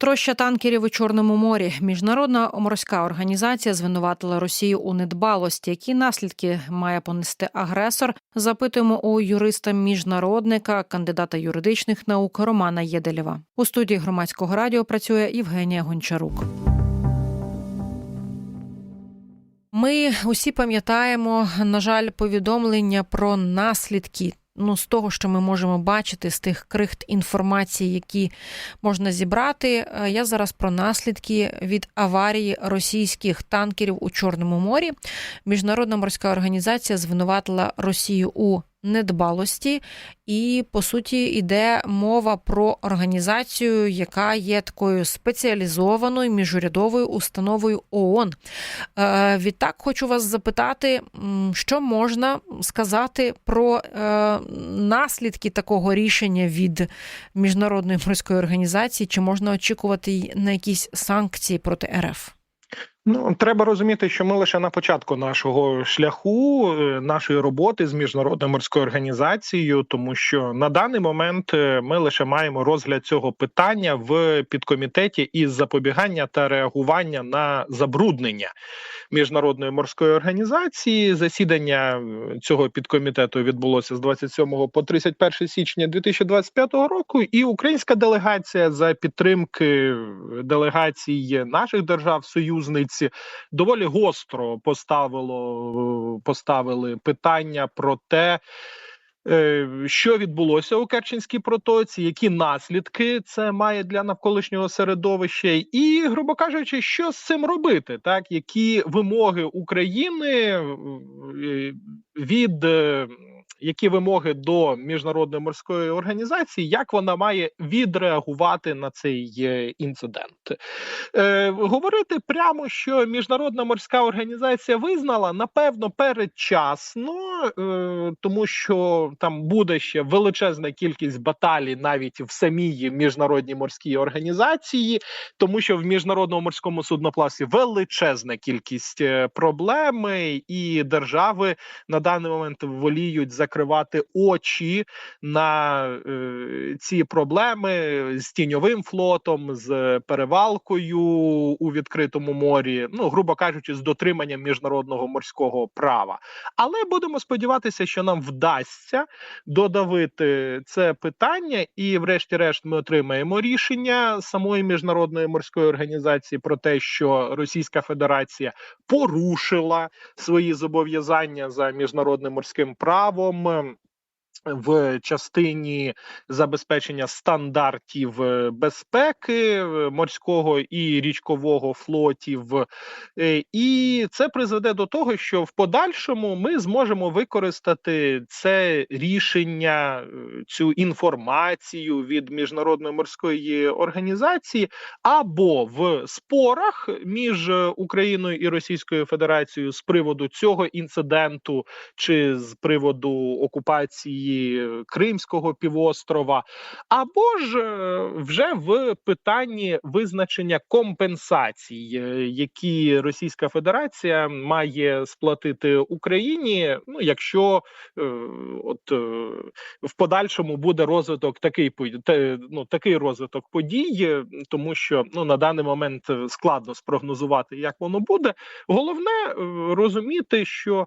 Троща танкерів у Чорному морі. Міжнародна морська організація звинуватила Росію у недбалості. Які наслідки має понести агресор? Запитуємо у юриста міжнародника, кандидата юридичних наук Романа Єделєва. У студії громадського радіо працює Євгенія Гончарук. Ми усі пам'ятаємо, на жаль, повідомлення про наслідки. Ну, з того, що ми можемо бачити, з тих крихт інформації, які можна зібрати, я зараз про наслідки від аварії російських танкерів у Чорному морі. Міжнародна морська організація звинуватила Росію у недбалості, і по суті йде мова про організацію, яка є такою спеціалізованою міжурядовою установою ООН. Е, відтак хочу вас запитати, що можна сказати про е, наслідки такого рішення від міжнародної морської організації, чи можна очікувати на якісь санкції проти РФ? Ну, треба розуміти, що ми лише на початку нашого шляху, е, нашої роботи з міжнародною морською організацією, тому що на даний момент е, ми лише маємо розгляд цього питання в підкомітеті із запобігання та реагування на забруднення міжнародної морської організації. Засідання цього підкомітету відбулося з 27 по 31 січня 2025 року. І українська делегація за підтримки делегацій наших держав союзниць доволі гостро поставило поставили питання про те. Що відбулося у Керченській протоці, які наслідки це має для навколишнього середовища, і, грубо кажучи, що з цим робити, так які вимоги України від які вимоги до міжнародної морської організації, як вона має відреагувати на цей е, інцидент? Е, Говорити прямо, що міжнародна морська організація визнала напевно передчасно, е, тому що там буде ще величезна кількість баталій навіть в самій міжнародній морській організації, тому що в міжнародному морському судноплавстві величезна кількість е, проблем, і держави на даний момент воліють за закривати очі на е, ці проблеми з тіньовим флотом, з перевалкою у відкритому морі, ну грубо кажучи, з дотриманням міжнародного морського права. Але будемо сподіватися, що нам вдасться додавити це питання, і, врешті-решт, ми отримаємо рішення самої міжнародної морської організації про те, що Російська Федерація порушила свої зобов'язання за міжнародним морським правом там в частині забезпечення стандартів е, безпеки е, морського і річкового флотів, е, і це призведе до того, що в подальшому ми зможемо використати це рішення, цю інформацію від міжнародної морської організації або в спорах між Україною і Російською Федерацією з приводу цього інциденту, чи з приводу окупації. Кримського півострова, або ж е, вже в питанні визначення компенсацій, е, які Російська Федерація має сплатити Україні. Ну, якщо е, от в подальшому буде розвиток такий ну, такий розвиток подій, тому що ну на даний момент складно спрогнозувати, як воно буде. Головне розуміти, що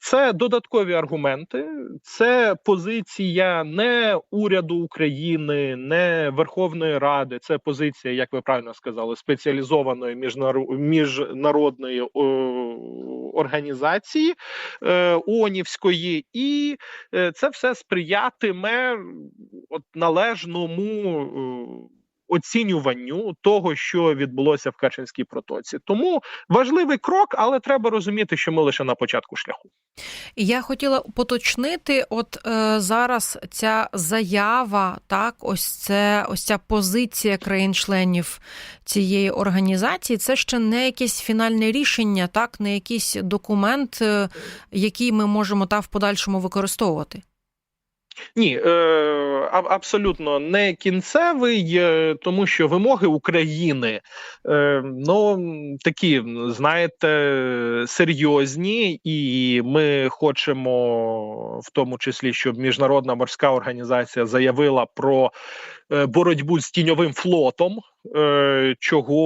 це додаткові аргументи. Це позиція не уряду України, не Верховної Ради. Це позиція, як ви правильно сказали, спеціалізованої міжнародної організації Онівської, ООНівської, і е, це все сприятиме от належному оцінюванню того, що відбулося в Керченській протоці. Тому важливий крок, але треба розуміти, що ми лише на початку шляху. Я хотіла поточнити, от е, зараз ця заява, так, ось це ось ця позиція країн-членів цієї організації. Це ще не якесь фінальне рішення, так, не якийсь документ, е, який ми можемо та в подальшому використовувати. Ні, е, абсолютно не кінцевий, е, тому що вимоги України е, ну такі, знаєте, серйозні, і ми хочемо в тому числі, щоб міжнародна морська організація заявила про боротьбу з тіньовим флотом, е, чого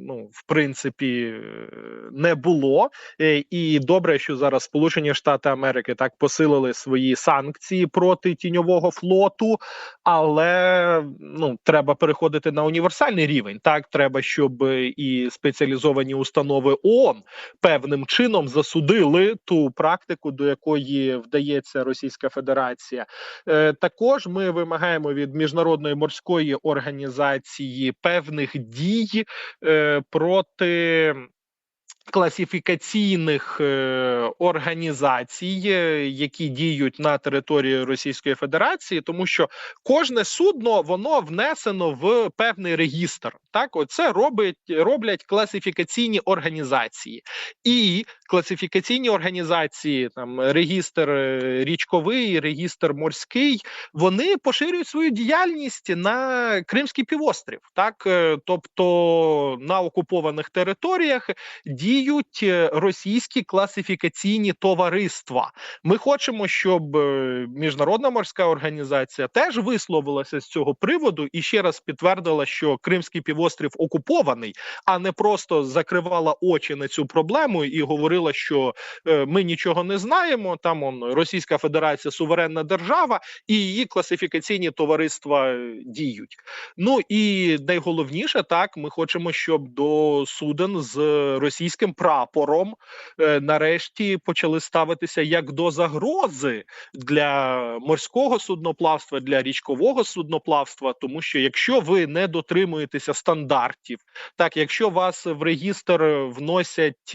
ну в принципі е, не було. Е, І добре, що зараз Сполучені Штати Америки так посилили свої санкції проти тіньового флоту, але ну треба переходити на універсальний рівень. Так треба, щоб е, і спеціалізовані установи ООН певним чином засудили ту практику, до якої вдається Російська Федерація. Е, Також ми вимагаємо від міжнародної морської організації певних дій е, проти. Класифікаційних е, організацій, е, які діють на території Російської Федерації, тому що кожне судно воно внесено в певний регістр. Так, оце робить роблять класифікаційні організації, і класифікаційні організації, там регістр е, річковий, регістр морський, вони поширюють свою діяльність на Кримський півострів, так е, тобто на окупованих територіях діють е, російські класифікаційні товариства. Ми хочемо, щоб міжнародна морська організація теж висловилася з цього приводу і ще раз підтвердила, що Кримський півострів окупований, а не просто закривала очі на цю проблему і говорила, що е, ми нічого не знаємо. Там он Російська Федерація суверенна держава, і її класифікаційні товариства е, діють. Ну і найголовніше, так ми хочемо, щоб до суден з російським прапором е, нарешті почали ставитися як до загрози для морського судноплавства, для річкового судноплавства. Тому що якщо ви не дотримуєтеся стандартів, так якщо вас в регістр вносять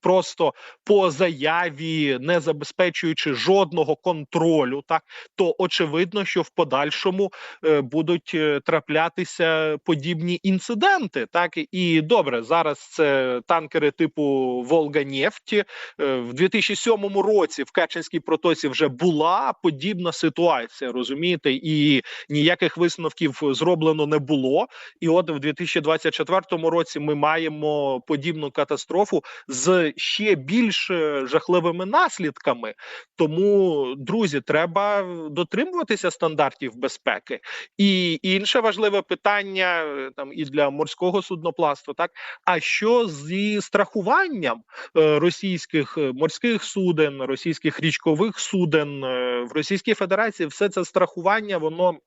просто по заяві, не забезпечуючи жодного контролю, так то очевидно, що в подальшому е, будуть е, траплятися подібні інциденти. Так і добре, зараз це танкери типу Волга-Нефть. Е, В 2007 році в Керченській протоці вже була подібна ситуація, розумієте, і ніяких висновків зроблено не було. І от в 2024 році ми маємо подібну катастрофу з ще більш е, жахливими наслідками. Тому, друзі, треба дотримуватися стандартів безпеки. І інше важливе питання е, там і для морського судноплавства, так а що зі страхуванням е, російських морських суден, російських річкових суден в Російській Федерації, все це страхування, воно.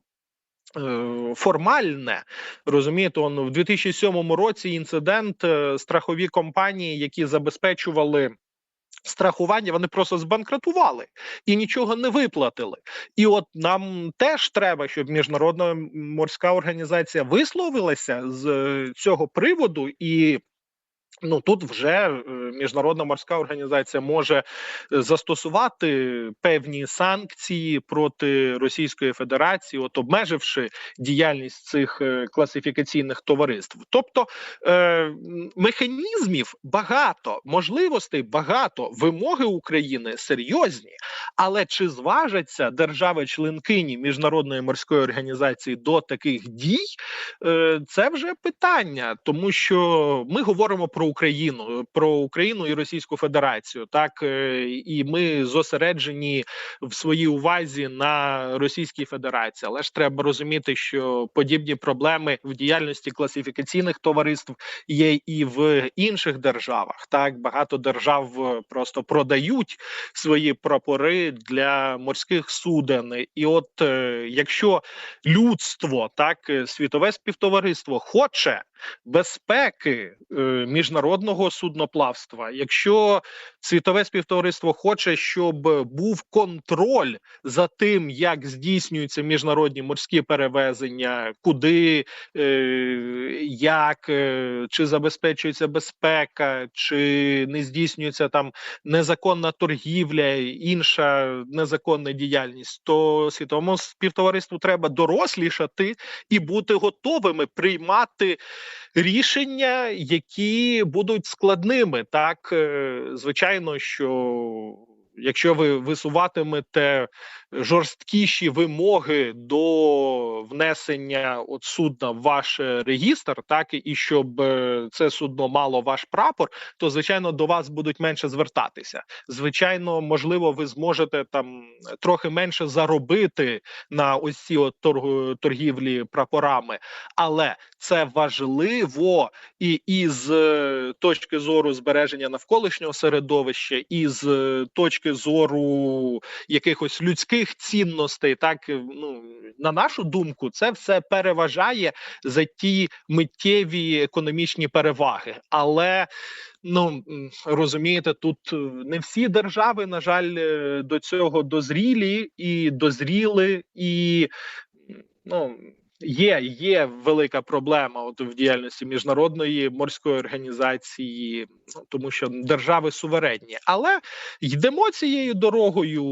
Е, Формальне розумієте, он в 2007 році інцидент е, страхові компанії, які забезпечували страхування, вони просто збанкрутували і нічого не виплатили. І от нам теж треба, щоб міжнародна морська організація висловилася з е, цього приводу і. Ну тут вже е, міжнародна морська організація може е, застосувати певні санкції проти Російської Федерації, от обмеживши діяльність цих е, класифікаційних товариств. Тобто е, механізмів багато, можливостей багато, вимоги України серйозні, але чи зважаться держави-членкині міжнародної морської організації до таких дій? Е, Це вже питання, тому що ми говоримо про Україну, про Україну і Російську Федерацію, так е, і ми зосереджені в своїй увазі на Російській Федерації. Але ж треба розуміти, що подібні проблеми в діяльності класифікаційних товариств є і в інших державах. Так багато держав е, просто продають свої прапори для морських суден. І от е, якщо людство, так е, світове співтовариство хоче безпеки е, міжнародного судноплавства, якщо світове співтовариство хоче, щоб був контроль за тим, як здійснюються міжнародні морські перевезення, куди, е, як, е, чи забезпечується безпека, чи не здійснюється там незаконна торгівля, інша незаконна діяльність, то світовому співтовариству треба дорослішати і бути готовими приймати рішення, які будуть складними. Так, е, звичайно, що якщо ви висуватимете жорсткіші вимоги до внесення от судна в ваш е, регістр, так і щоб е, це судно мало ваш прапор, то звичайно до вас будуть менше звертатися. Звичайно, можливо, ви зможете там трохи менше заробити на ось ці от торгівлі прапорами, але це важливо і із е, точки зору збереження навколишнього середовища, і з е, точки зору якихось людських цінностей, так е, ну на нашу думку, це все переважає за ті миттєві економічні переваги. Але ну розумієте, тут е, не всі держави, на жаль, е, до цього дозрілі і дозріли, і ну. Є, є велика проблема от в діяльності міжнародної морської організації, ну тому що держави суверенні, але йдемо цією дорогою,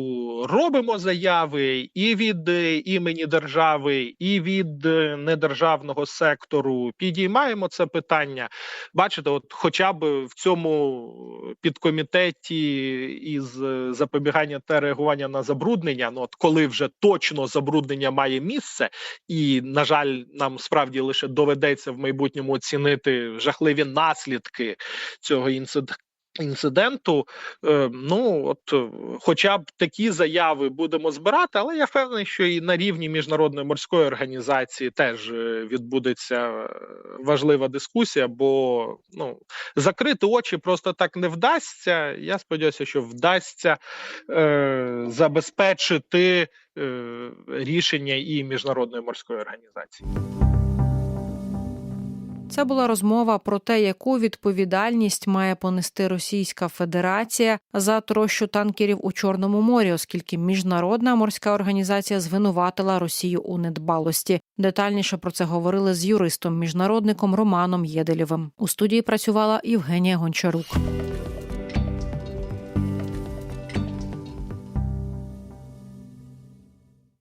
робимо заяви і від е, імені держави, і від е, недержавного сектору. Підіймаємо це питання. Бачите, от хоча б в цьому підкомітеті із е, запобігання та реагування на забруднення, ну от коли вже точно забруднення має місце, і на жаль, нам справді лише доведеться в майбутньому оцінити жахливі наслідки цього інциденту. Інциденту, ну от, е, хоча б такі заяви будемо збирати, але я впевнений, що і на рівні міжнародної морської організації теж е, відбудеться е, важлива дискусія, бо ну закрити очі просто так не вдасться. Я сподіваюся, що вдасться е, забезпечити рішення і міжнародної морської організації. Це була розмова про те, яку відповідальність має понести Російська Федерація за трощу танкерів у Чорному морі, оскільки міжнародна морська організація звинуватила Росію у недбалості. Детальніше про це говорили з юристом міжнародником Романом Єделєвим. У студії працювала Євгенія Гончарук.